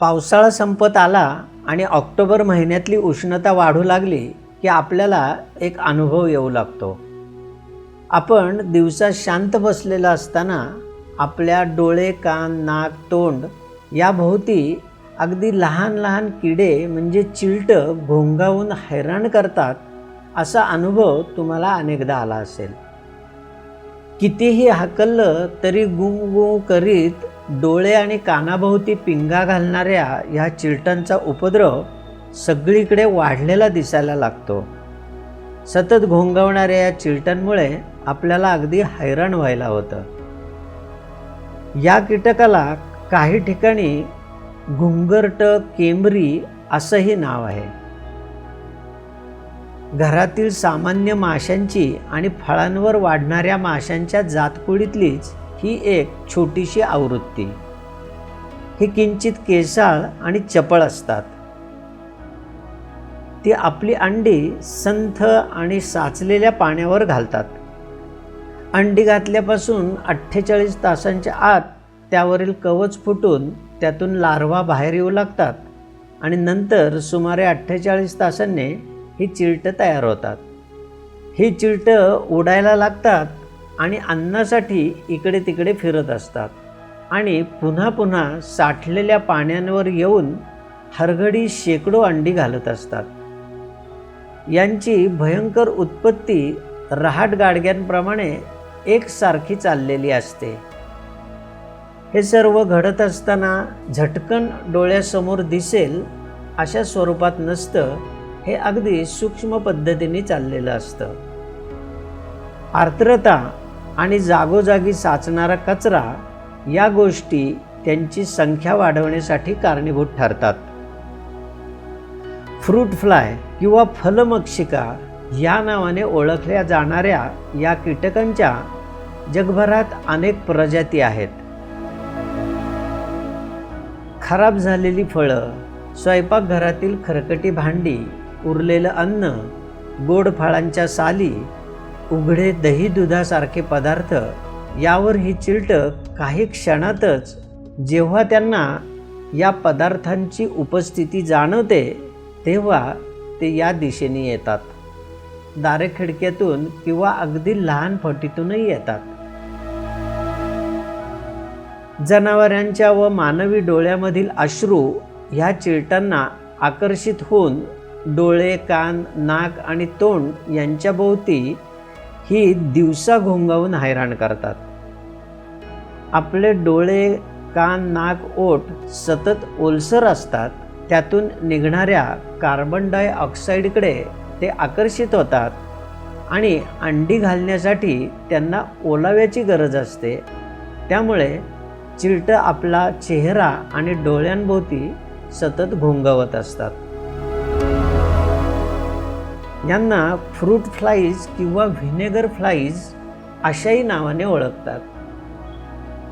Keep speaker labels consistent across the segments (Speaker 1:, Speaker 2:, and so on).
Speaker 1: पावसाळा संपत आला आणि ऑक्टोबर महिन्यातली उष्णता वाढू लागली की आपल्याला एक अनुभव येऊ लागतो. आपण दिवसा शांत बसलेला असताना आपल्या डोळे कान नाक तोंड याभोवती अगदी लहान लहान किडे म्हणजे चिलटं घोंगावून हैराण करतात असा अनुभव तुम्हाला अनेकदा आला असेल. कितीही हाकललं तरी गुंग गुं करीत डोळे आणि कानाभोवती पिंगा घालणाऱ्या ह्या चिलटांचा उपद्रव सगळीकडे वाढलेला दिसायला लागतो. सतत घोंगवणाऱ्या या चिलटांमुळे आपल्याला अगदी हैराण व्हायला होतं. या कीटकाला काही ठिकाणी घुंगरट केमरी असंही नाव आहे. घरातील सामान्य माशांची आणि फळांवर वाढणाऱ्या माशांच्या जातकुळीतलीच ही एक छोटीशी आवृत्ती. ही किंचित केसाळ आणि चपळ असतात. ती आपली अंडी संथ आणि साचलेल्या पाण्यावर घालतात. अंडी घातल्यापासून अठ्ठेचाळीस तासांच्या आत त्यावरील कवच फुटून त्यातून लार्वा बाहेर येऊ लागतात आणि नंतर सुमारे अठ्ठेचाळीस तासांनी ही चिलटं तयार होतात. ही चिलटं उडायला लागतात आणि अन्नासाठी इकडे तिकडे फिरत असतात. आणि पुन्हा पुन्हा साठलेल्या पाण्यांवर येऊन हरघडी शेकडो अंडी घालत असतात. यांची भयंकर उत्पत्ती रहाट गाडग्यांप्रमाणे एकसारखी चाललेली असते. हे सर्व घडत असताना झटकन डोळ्यासमोर दिसेल अशा स्वरूपात नसतं हे अगदी सूक्ष्म पद्धतीने चाललेलं असतं. आर्द्रता आणि जागोजागी साचणारा कचरा या गोष्टी त्यांची संख्या वाढवण्यासाठी कारणीभूत ठरतात. फ्रूट फ्लाय किंवा फलमक्षिका या नावाने ओळखल्या जाणाऱ्या या कीटकांच्या जगभरात अनेक प्रजाती आहेत. खराब झालेली फळं स्वयंपाकघरातील खरकटी भांडी उरलेलं अन्न गोड फळांच्या साली उघडे दही दुधासारखे पदार्थ यावर ही चिलट काही क्षणातच जेव्हा त्यांना या पदार्थांची उपस्थिती जाणवते तेव्हा ते या दिशेने येतात. दारे खिडक्यातून किंवा अगदी लहान फटीतूनही येतात. जनावरांच्या व मानवी डोळ्यामधील अश्रू ह्या चिलटांना आकर्षित होऊन डोळे कान नाक आणि तोंड यांच्याभोवती ही दिवसा घोंगावून हैराण करतात. आपले डोळे कान नाक ओठ सतत ओलसर असतात. त्यातून निघणाऱ्या कार्बन डायऑक्साईडकडे ते आकर्षित होतात. आणि अंडी घालण्यासाठी त्यांना ओलाव्याची गरज असते. त्यामुळे चिलटं आपला चेहरा आणि डोळ्यांभोवती सतत घोंगावत असतात. यांना फ्रूट फ्लाईज किंवा व्हिनेगर फ्लाईज अशाही नावाने ओळखतात.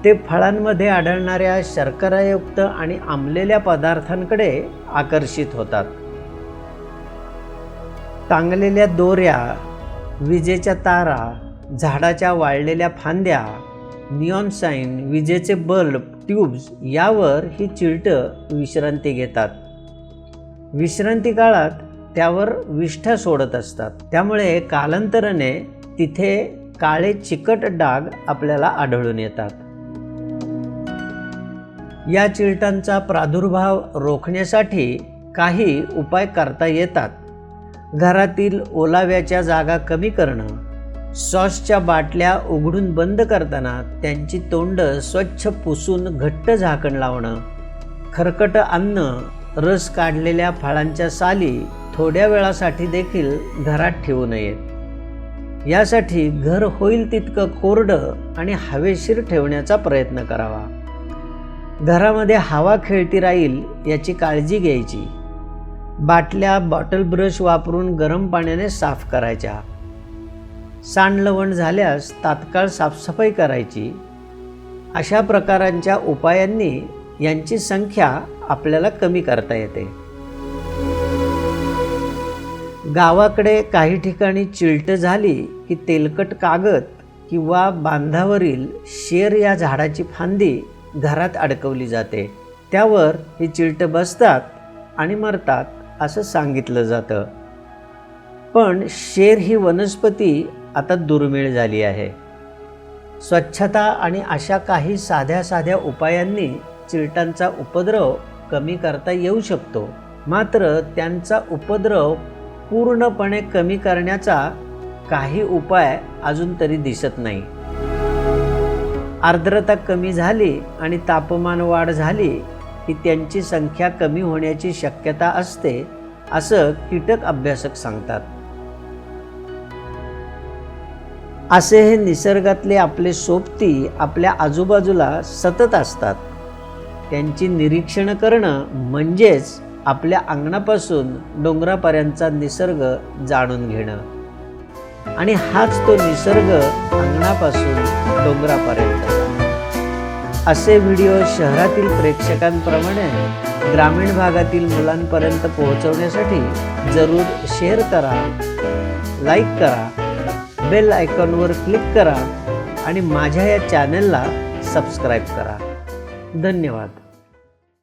Speaker 1: ते फळांमध्ये आढळणाऱ्या शर्करायुक्त आणि आंबलेल्या पदार्थांकडे आकर्षित होतात. टांगलेल्या दोऱ्या विजेच्या तारा झाडाच्या वाळलेल्या फांद्या नियॉन साईन विजेचे बल्ब ट्यूब्स यावर ही चिलटं विश्रांती घेतात. विश्रांती काळात त्यावर विष्ठा सोडत असतात. त्यामुळे कालांतराने तिथे काळे चिकट डाग आपल्याला आढळून येतात. या चिलटांचा प्रादुर्भाव रोखण्यासाठी काही उपाय करता येतात. घरातील ओलाव्याच्या जागा कमी करणं सॉसच्या बाटल्या उघडून बंद करताना त्यांची तोंड स्वच्छ पुसून घट्ट झाकण लावणं खरकट अन्न रस काढलेल्या फळांच्या साली थोड्या वेळासाठी देखील घरात ठेवू नयेत. यासाठी घर होईल तितकं कोरडं आणि हवेशीर ठेवण्याचा प्रयत्न करावा. घरामध्ये हवा खेळती राहील याची काळजी घ्यायची. बाटल्या बॉटल ब्रश वापरून गरम पाण्याने साफ करायच्या. सांडलवण झाल्यास तात्काळ साफसफाई करायची. अशा प्रकारांच्या उपायांनी यांची संख्या आपल्याला कमी करता येते. गावाकडे काही ठिकाणी चिलटं झाली की तेलकट कागद किंवा बांधावरील शेर या झाडाची फांदी घरात अडकवली जाते. त्यावर ही चिलटं बसतात आणि मरतात असं सांगितलं जातं. पण शेर ही वनस्पती आता दुर्मिळ झाली आहे. स्वच्छता आणि अशा काही साध्या साध्या उपायांनी चिलटांचा उपद्रव कमी करता येऊ शकतो. मात्र त्यांचा उपद्रव पूर्णपणे कमी करण्याचा काही उपाय अजून तरी दिसत नाही. आर्द्रता कमी झाली आणि तापमान वाढ झाली की त्यांची संख्या कमी होण्याची शक्यता असते असं कीटक अभ्यासक सांगतात. असे हे निसर्गातले आपले सोबती आपल्या आजूबाजूला सतत असतात. त्यांची निरीक्षणं करणं म्हणजेच आपल्या अंगणापासून डोंगरापर्यंतचा निसर्ग जाणून घेणं. आणि हाच तो निसर्ग अंगणापासून डोंगरापर्यंत. असे व्हिडिओ शहरातील प्रेक्षकांप्रमाणे ग्रामीण भागातील मुलांपर्यंत पोहोचवण्यासाठी जरूर शेअर करा लाईक करा बेल आयकॉनवर क्लिक करा आणि माझ्या या चॅनलला सबस्क्राईब करा. धन्यवाद.